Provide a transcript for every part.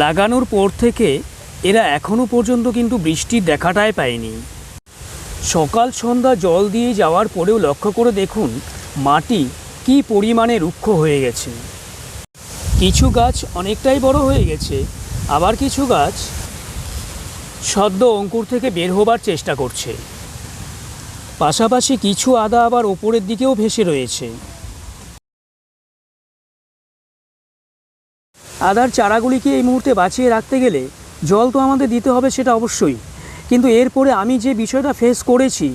লাগানোর পর থেকে এরা এখনও পর্যন্ত কিন্তু বৃষ্টির দেখাটাই পায়নি। সকাল সন্ধ্যা জল দিয়ে যাওয়ার পরেও লক্ষ্য করে দেখুন মাটি কি পরিমাণে রুক্ষ হয়ে গেছে। কিছু গাছ অনেকটাই বড় হয়ে গেছে, আবার কিছু গাছ সদ্য অঙ্কুর থেকে বের হবার চেষ্টা করছে। পাশাপাশি কিছু আদা আবার ওপরের দিকেও ভেসে রয়েছে। আদার চারাগুলিকে এই মুহূর্তে বাঁচিয়ে রাখতে গেলে জল তো আমাদের দিতে হবে সেটা অবশ্যই। কিন্তু এরপরে আমি যে বিষয়টা ফেস করেছি,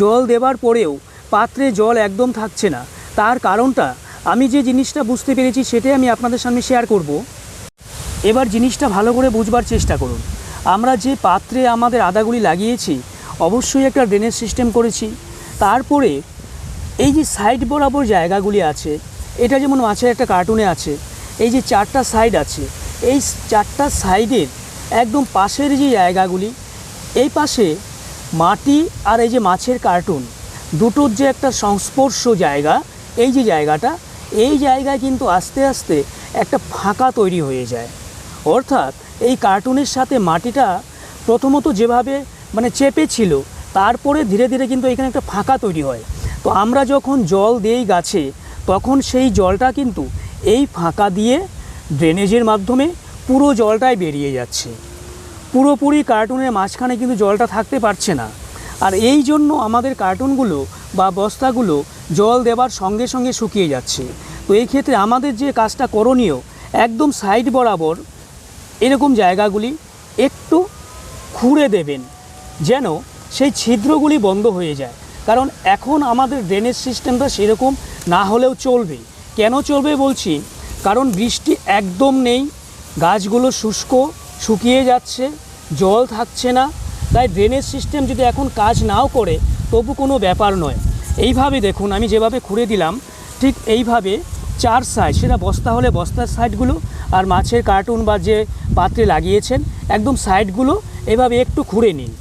জল দেবার পরেও পাত্রে জল একদম থাকছে না। তার কারণটা আমি যে জিনিসটা বুঝতে পেরেছি সেটাই আমি আপনাদের সামনে শেয়ার করব। এবার জিনিসটা ভালো করে বুঝবার চেষ্টা করুন। আমরা যে পাত্রে আমাদের আদাগুলি লাগিয়েছি, অবশ্যই একটা ড্রেনেজ সিস্টেম করেছি। তারপরে এই যে সাইড বরাবর জায়গাগুলি আছে, এটা যেমন মাছের একটা কার্টুনে আছে এই যে চারটা সাইড আছে, এই চারটা সাইডের একদম পাশের যে জায়গাগুলি, এই পাশে মাটি আর এই যে মাছের কার্টুন দুটোর যে একটা সংস্পর্শ জায়গা, এই যে জায়গাটা, এই জায়গায় কিন্তু আস্তে আস্তে একটা ফাঁকা তৈরি হয়ে যায়। অর্থাৎ এই কার্টুনের সাথে মাটিটা প্রথমত যেভাবে মানে চেপে ছিল, তারপরে ধীরে ধীরে কিন্তু এখানে একটা ফাঁকা তৈরি হয়। তো আমরা যখন জল দেই গাছে, তখন সেই জলটা কিন্তু এই ফাঁকা দিয়ে ড্রেনেজের মাধ্যমে পুরো জলটাই বেরিয়ে যাচ্ছে। পুরোপুরি কার্টুনের মাঝখানে কিন্তু জলটা থাকতে পারছে না। আর এই জন্য আমাদের কার্টুনগুলো বা বস্তাগুলো জল দেবার সঙ্গে সঙ্গে শুকিয়ে যাচ্ছে। তো এই ক্ষেত্রে আমাদের যে কাজটা করণীয়, একদম সাইড বরাবর এরকম জায়গাগুলি একটু খুঁড়ে দেবেন, যেন সেই ছিদ্রগুলি বন্ধ হয়ে যায়। কারণ এখন আমাদের ড্রেনেজ সিস্টেমটা সেরকম না হলেও চলবে। কেন চলবে বলছি? কারণ বৃষ্টি একদম নেই, গাছগুলো শুষ্ক, শুকিয়ে যাচ্ছে, জল থাকছে না, তাই ড্রেনেজ সিস্টেম যদি এখন কাজ নাও করে, তবু কোনো ব্যাপার নয়। এইভাবে দেখুন, আমি যেভাবে খুঁড়ে দিলাম, ঠিক এইভাবে চার সাইড সেটা বস্তা হলে বস্তার সাইডগুলো আর মাছের কার্টুন বা যে পাত্রে লাগিয়েছেন, একদম সাইডগুলো এভাবে একটু খুঁড়ে নিন।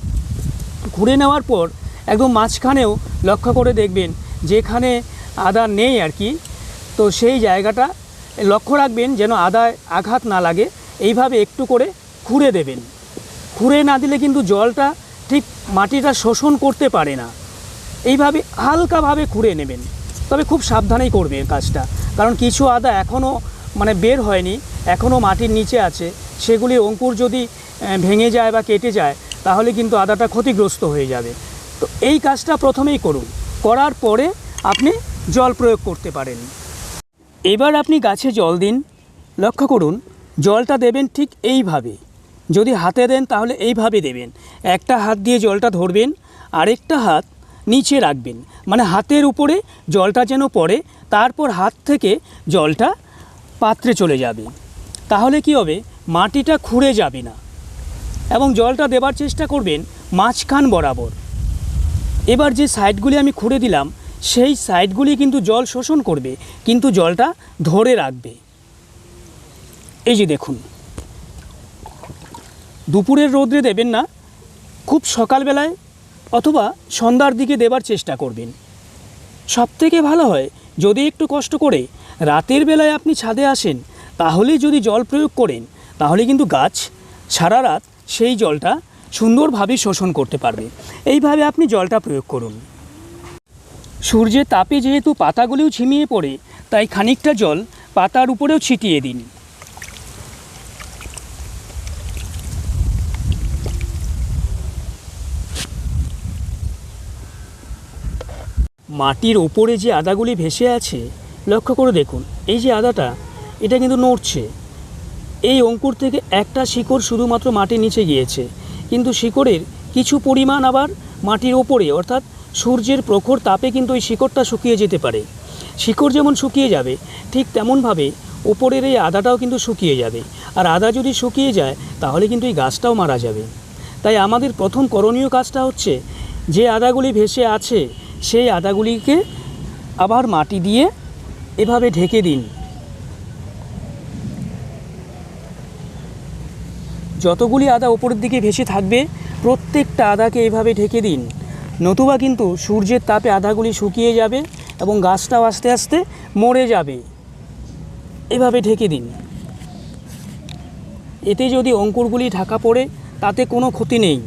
খুঁড়ে নেওয়ার পর একদম মাঝখানেও লক্ষ্য করে দেখবেন, যেখানে আদা নেই আর কি তো সেই জায়গাটা লক্ষ্য রাখবেন যেন আদায় আঘাত না লাগে। এইভাবে একটু করে খুঁড়ে দেবেন। খুঁড়ে না দিলে কিন্তু জলটা ঠিক মাটিটা শোষণ করতে পারে না। এইভাবে হালকাভাবে খুঁড়ে নেবেন। তবে খুব সাবধানেই করবে এই কাজটা। কারণ কিছু আদা এখনও মানে বের হয়নি এখনও মাটির নিচে আছে। সেগুলি অঙ্কুর যদি ভেঙে যায় বা কেটে যায়, তাহলে কিন্তু আদাটা ক্ষতিগ্রস্ত হয়ে যাবে। তো এই কাজটা প্রথমেই করুন। করার পরে আপনি জল প্রয়োগ করতে পারেন। এবার আপনি গাছে জল দিন। লক্ষ্য করুন, জলটা দেবেন ঠিক এইভাবে। যদি হাতে দেন তাহলে এইভাবে দেবেন। একটা হাত দিয়ে জলটা ধরবেন, আরেকটা হাত নিচে রাখবেন। মানে হাতের উপরে জলটা যেন পড়ে, তারপর হাত থেকে জলটা পাত্রে চলে যাবে। তাহলে কি হবে? মাটিটা খুঁড়ে যাবে না। এবং জলটা দেবার চেষ্টা করবেন মাঝখান বরাবর। এবার যে সাইডগুলি আমি খুঁড়ে দিলাম সেই সাইডগুলি কিন্তু জল শোষণ করবে, কিন্তু জলটা ধরে রাখবে। এই যে দেখুন, দুপুরের রোদ্রে দেবেন না, খুব সকালবেলায় অথবা সন্ধ্যার দিকে দেবার চেষ্টা করবেন। সব থেকে ভালো হয়, যদি একটু কষ্ট করে রাতের বেলায় আপনি ছাদে আসেন তাহলে যদি জল প্রয়োগ করেন, তাহলে কিন্তু গাছ সারা রাত সেই জলটা সুন্দরভাবে শোষণ করতে পারবে। এইভাবে আপনি জলটা প্রয়োগ করুন। সূর্যের তাপে যেহেতু পাতাগুলিও ঝিমিয়ে পড়ে, তাই খানিকটা জল পাতার উপরেও ছিটিয়ে দিন। মাটির ওপরে যে আদাগুলি ভেসে আছে, লক্ষ্য করে দেখুন, এই যে আদাটা, এটা কিন্তু নড়ছে। এই অঙ্কুর থেকে একটা শিকড় শুধুমাত্র মাটির নিচে গিয়েছে, কিন্তু শিকড়ের কিছু পরিমাণ আবার মাটির ওপরে, অর্থাৎ সূর্যের প্রখর তাপে কিন্তু ওই শিকড়টা শুকিয়ে যেতে পারে। শিকড় যেমন শুকিয়ে যাবে, ঠিক তেমনভাবে ওপরের এই আদাটাও কিন্তু শুকিয়ে যাবে। আর আদা যদি শুকিয়ে যায়, তাহলে কিন্তু এই গাছটাও মারা যাবে। তাই আমাদের প্রথম করণীয় কাজটা হচ্ছে, যে আদাগুলি ভেসে আছে, সেই আদাগুলিকে আবার মাটি দিয়ে এভাবে ঢেকে দিন। যতগুলি আদা ওপরের দিকে ভেসে থাকবে, প্রত্যেকটা আদাকে এভাবে ঢেকে দিন। নতুবা কিন্তু সূর্যের তাপে আধাগুলি শুকিয়ে যাবে এবং গাছটাও আস্তে আস্তে মরে যাবে। এভাবে ঢেকে দিন। এতে যদি অঙ্কুরগুলি ঢাকা পড়ে, তাতে কোনো ক্ষতি নেই।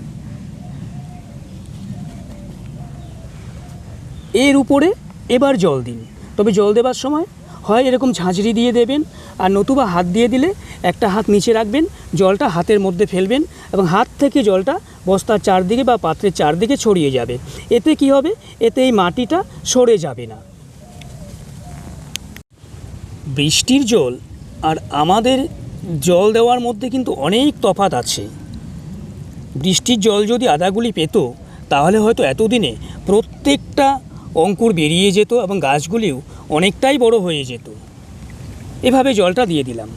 এর উপরে এবার জল দিন। তবে জল দেবার সময় হয় এরকম ঝাঁঝরি দিয়ে দেবেন আর নতুবা হাত দিয়ে দিলে একটা হাত নিচে রাখবেন, জলটা হাতের মধ্যে ফেলবেন এবং হাত থেকে জলটা বস্তার চারদিকে বা পাত্রের চারদিকে ছড়িয়ে যাবে। এতে কি হবে? এতে এই মাটিটা সরে যাবে না। বৃষ্টির জল আর আমাদের জল দেওয়ার মধ্যে কিন্তু অনেক তফাত আছে। বৃষ্টির জল যদি আদাগুলি পেত, তাহলে হয়তো এতদিনে প্রত্যেকটা অঙ্কুর বেরিয়ে যেত এবং গাছগুলিও অনেকটাই বড় হয়ে যেত। এভাবে জলটা দিয়ে দিলাম।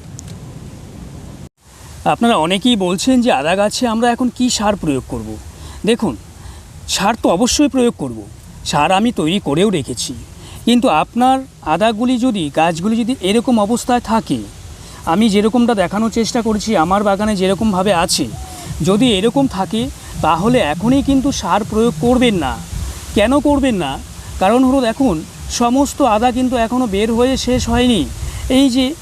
আপনারা অনেকেই বলছেন যে আদা গাছে আমরা এখন কি সার প্রয়োগ করব। দেখুন, সার তো অবশ্যই প্রয়োগ করব। সার আমি তৈরি করেও রেখেছি। কিন্তু আপনার আদাগুলি যদি, গাছগুলি যদি এরকম অবস্থায় থাকে, আমি যেরকমটা দেখানোর চেষ্টা করেছি, আমার বাগানে যেরকমভাবে আছে, যদি এরকম থাকে, তাহলে এখনই কিন্তু সার প্রয়োগ করবেন না। কেন করবেন না? কারণ হলো দেখুন সমস্ত আদা কিন্তু এখনও বের হয়ে শেষ হয়নি। এই যে,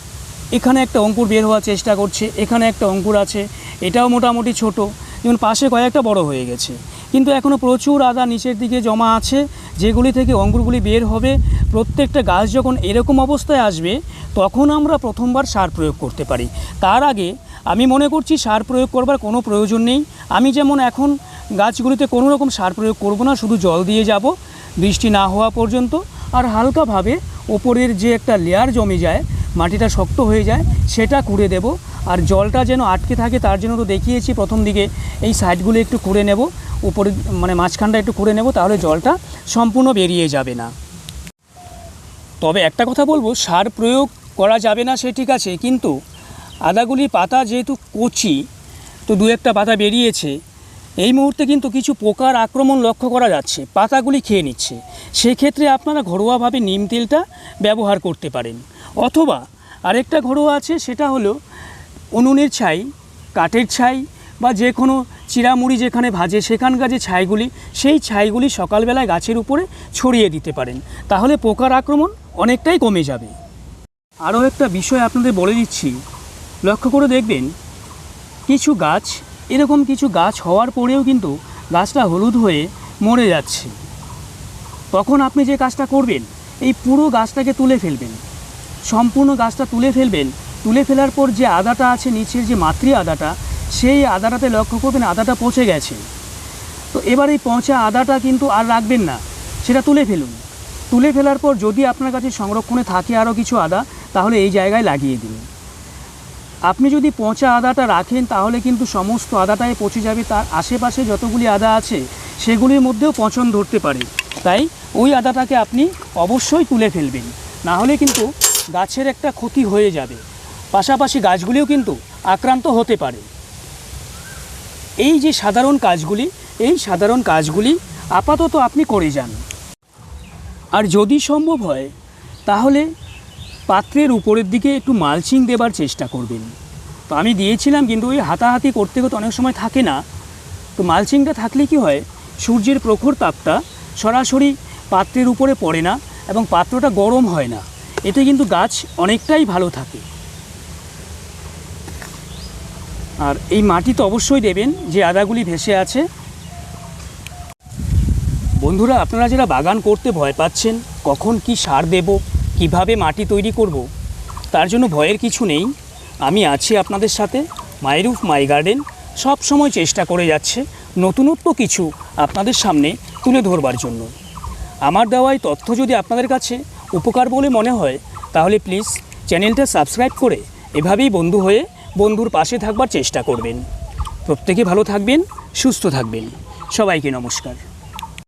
এখানে একটা অঙ্কুর বের হওয়ার চেষ্টা করছে, এখানে একটা অঙ্কুর আছে, এটাও মোটামুটি ছোট। যেমন পাশে কয়েকটা বড় হয়ে গেছে। কিন্তু এখনও প্রচুর আদা নিচের দিকে জমা আছে, যেগুলি থেকে অঙ্কুরগুলি বের হবে। প্রত্যেকটা গাছ যখন এরকম অবস্থায় আসবে, তখন আমরা প্রথমবার সার প্রয়োগ করতে পারি। তার আগে আমি মনে করছি সার প্রয়োগ করবার কোনো প্রয়োজন নেই। আমি যেমন এখন গাছগুলিতে কোনো রকম সার প্রয়োগ করব না, শুধু জল দিয়ে যাব, বৃষ্টি না হওয়া পর্যন্ত। আর হালকাভাবে ওপরের যে একটা লেয়ার জমে যায়, মাটিটা শক্ত হয়ে যায়, সেটা খুঁড়ে দেব। আর জলটা যেন আটকে থাকে, তার জন্য তো দেখিয়েছি প্রথম দিকে, এই সাইডগুলো একটু খুঁড়ে নেব। উপরে মানে মাঝখানটা একটু খুঁড়ে নেব, তাহলে জলটা সম্পূর্ণ বেরিয়ে যাবে না। তবে একটা কথা বলব, সার প্রয়োগ করা যাবে না, সে ঠিক আছে, কিন্তু আদাগুলির পাতা যেহেতু কচি, তো দু একটা পাতা বেরিয়েছে, এই মুহূর্তে কিন্তু কিছু পোকার আক্রমণ লক্ষ্য করা যাচ্ছে, পাতাগুলি খেয়ে নিচ্ছে। সেক্ষেত্রে আপনারা ঘরোয়াভাবে নিম তেলটা ব্যবহার করতে পারেন। অথবা আরেকটা ঘরোয়া আছে, সেটা হলো উনুনের ছাই, কাঠের ছাই বা যে কোনো চিরামুড়ি যেখানে ভাজে, সেখানকার যে ছাইগুলি, সেই ছাইগুলি সকালবেলায় গাছের উপরে ছড়িয়ে দিতে পারেন। তাহলে পোকার আক্রমণ অনেকটাই কমে যাবে। আরও একটা বিষয় আপনাদের বলে দিচ্ছি। লক্ষ্য করে দেখবেন, কিছু গাছ, এরকম কিছু গাছ হওয়ার পরেও কিন্তু গাছটা হলুদ হয়ে মরে যাচ্ছে। তখন আপনি যে কাজটা করবেন, এই পুরো গাছটাকে তুলে ফেলবেন। সম্পূর্ণ গাছটা তুলে ফেলবেন। তুলে ফেলার পর যে আদাটা আছে, নিচের যে মাতৃ আদাটা, সেই আদাটাতে লক্ষ্য করবেন আদাটা পচে গেছে। তো এবার এই পচা আদাটা কিন্তু আর রাখবেন না, সেটা তুলে ফেলুন। তুলে ফেলার পর যদি আপনার কাছে সংরক্ষণে থাকে আরও কিছু আদা, তাহলে এই জায়গায় লাগিয়ে দিন। আপনি যদি পচা আদাটা রাখেন, তাহলে কিন্তু সমস্ত আদাটাই পচে যাবে। তার আশেপাশে যতগুলি আদা আছে, সেগুলির মধ্যেও পচন ধরতে পারে। তাই ওই আদাটাকে আপনি অবশ্যই তুলে ফেলবেন। না হলে কিন্তু গাছের একটা ক্ষতি হয়ে যাবে। পাশাপাশি গাছগুলিও কিন্তু আক্রান্ত হতে পারে। এই যে সাধারণ কাজগুলি, এই সাধারণ কাজগুলি আপাতত আপনি করে যান। আর যদি সম্ভব হয়, তাহলে পাত্রের উপরের দিকে একটু মালচিং দেবার চেষ্টা করবেন। তো আমি দিয়েছিলাম, কিন্তু ওই হাতাহাতি করতে করতে অনেক সময় থাকে না। তো মালচিংটা থাকলে কি হয়, সূর্যের প্রখর তাপটা সরাসরি পাত্রের উপরে পড়ে না এবং পাত্রটা গরম হয় না। এতে কিন্তু গাছ অনেকটাই ভালো থাকে। আর এই মাটি তো অবশ্যই দেবেন, যে আদাগুলি ভেসে আছে। বন্ধুরা, আপনারা যারা বাগান করতে ভয় পাচ্ছেন, কখন কি সার দেব, কীভাবে মাটি তৈরি করব, তার জন্য ভয়ের কিছু নেই। আমি আছি আপনাদের সাথে, মাইরুফ মাই গার্ডেন। সব সময় চেষ্টা করে যাচ্ছে। নতুনত্ব কিছু আপনাদের সামনে তুলে ধরবার জন্য। আমার দেওয়া এই তথ্য যদি আপনাদের কাছে উপকার বলে মনে হয়, তাহলে প্লিজ চ্যানেলটা সাবস্ক্রাইব করে এভাবেই বন্ধু হয়ে বন্ধুর পাশে থাকবার চেষ্টা করবেন। প্রত্যেকে ভালো থাকবেন, সুস্থ থাকবেন। সবাইকে নমস্কার।